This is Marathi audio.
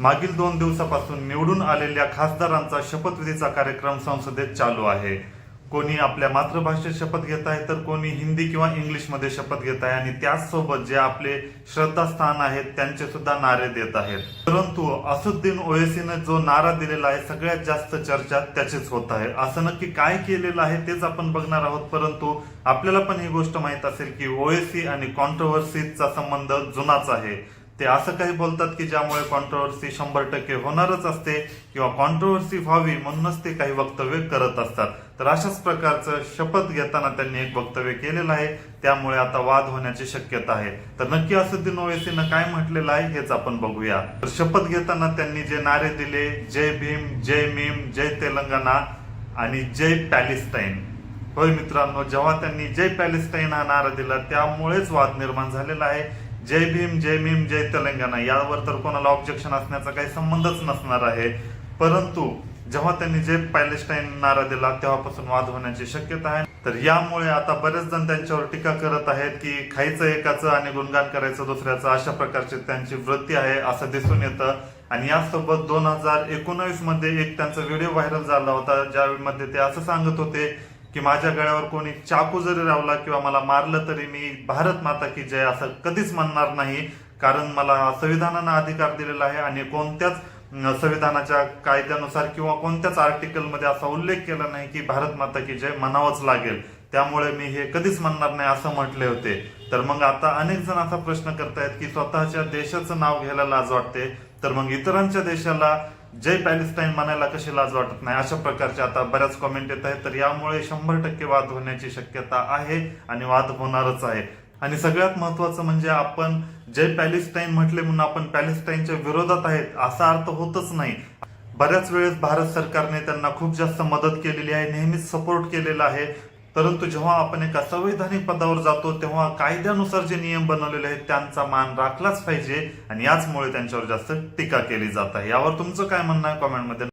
मागील दोन दिवसापासून निवडून आलेल्या खासदारांचा शपथविधीचा कार्यक्रम संसदेत चालू आहे. कोणी आपल्या मातृभाषेत शपथ घेत आहे तर कोणी हिंदी किंवा इंग्लिशमध्ये शपथ घेत आहे आणि त्याचसोबत जे आपले श्रद्धास्थान आहेत त्यांचे सुद्धा नारे देत आहेत. परंतु असुद्दीन ओएसीने जो नारा दिलेला आहे सगळ्यात जास्त चर्चा त्याचीच होत आहे. असं नक्की काय केलेलं आहे तेच आपण बघणार आहोत परंतु आपल्याला पण ही गोष्ट माहीत असेल की ओएसी आणि कॉन्ट्रोवर्सीचा संबंध जुनाच आहे. ते असं काही बोलतात की ज्यामुळे कॉन्ट्रोव्हर्सी शंभर टक्के होणारच असते किंवा कॉन्ट्रोव्हर्सी व्हावी म्हणूनच ते काही वक्तव्य करत असतात. तर अशाच प्रकारचं शपथ घेताना त्यांनी एक वक्तव्य केलेलं आहे. त्यामुळे आता वाद होण्याची शक्यता आहे. तर नक्की असुद्दीन ओवेसीनं काय म्हटलेलं आहे हेच आपण बघूया. तर शपथ घेताना त्यांनी जे नारे दिले जय भीम जय मीम जय तेलंगणा आणि जय पॅलेस्टाईन. होय मित्रांनो जेव्हा त्यांनी जय पॅलेस्टाईन हा नारा दिला त्यामुळेच वाद निर्माण झालेला आहे. जय भीम जय भीम जय तेलंगणा यावर तर कोणाला ऑब्जेक्शन असण्याचा काही संबंधच नसणार आहे. परंतु जेव्हा त्यांनी जय पॅलेस्टाईन नारा दिला तेव्हापासून वाद होण्याची शक्यता आहे. तर यामुळे आता बरेच जण त्यांच्यावर टीका करत आहेत की खायचं एकाचं आणि गुणगान करायचं दुसऱ्याचं अशा प्रकारची त्यांची वृत्ती आहे असं दिसून येतं. आणि यासोबत दोन हजार एकोणावीसमध्ये एक त्यांचा व्हिडिओ व्हायरल झाला होता ज्यामध्ये ते असं सांगत होते की माझ्या गळ्यावर कोणी चाकू जरी रावला किंवा मला मारलं तरी मी भारत माता की जय असं कधीच म्हणणार नाही. कारण मला संविधानानं अधिकार दिलेला आहे आणि कोणत्याच संविधानाच्या कायद्यानुसार किंवा कोणत्याच आर्टिकलमध्ये असा उल्लेख केला नाही की भारत माता की जय म्हणावंच लागेल. त्यामुळे मी हे कधीच म्हणणार नाही असं म्हटले होते. तर मग आता अनेक जण असा प्रश्न करतायत की स्वतःच्या देशाचं नाव घ्यायला लाज वाटते. तर मग इतरांच्या देशाला जय पॅलेस्टाईन म्हणायला कशी लाज वाटत नाही? अशा प्रकारचे आता बऱ्याच कॉमेंट येत आहेत. तर यामुळे शंभर टक्के वाद होण्याची शक्यता आहे आणि वाद होणारच आहे. आणि सगळ्यात महत्वाचं म्हणजे आपण जय पॅलेस्टाईन म्हटले म्हणून आपण पॅलेस्टाईनच्या विरोधात आहेत असा अर्थ होतच नाही. बऱ्याच वेळेस भारत सरकारने त्यांना खूप जास्त मदत केलेली आहे नेहमीच सपोर्ट केलेला आहे. परंतु जेव्हा आपण एका संवैधानिक पदावर जातो तेव्हा कायद्यानुसार जे नियम बनवलेले आहेत त्यांचा मान राखलाच पाहिजे आणि याचमुळे त्यांच्यावर जास्त टीका केली जात आहे. यावर तुमचं काय म्हणणं आहे? कॉमेंटमध्ये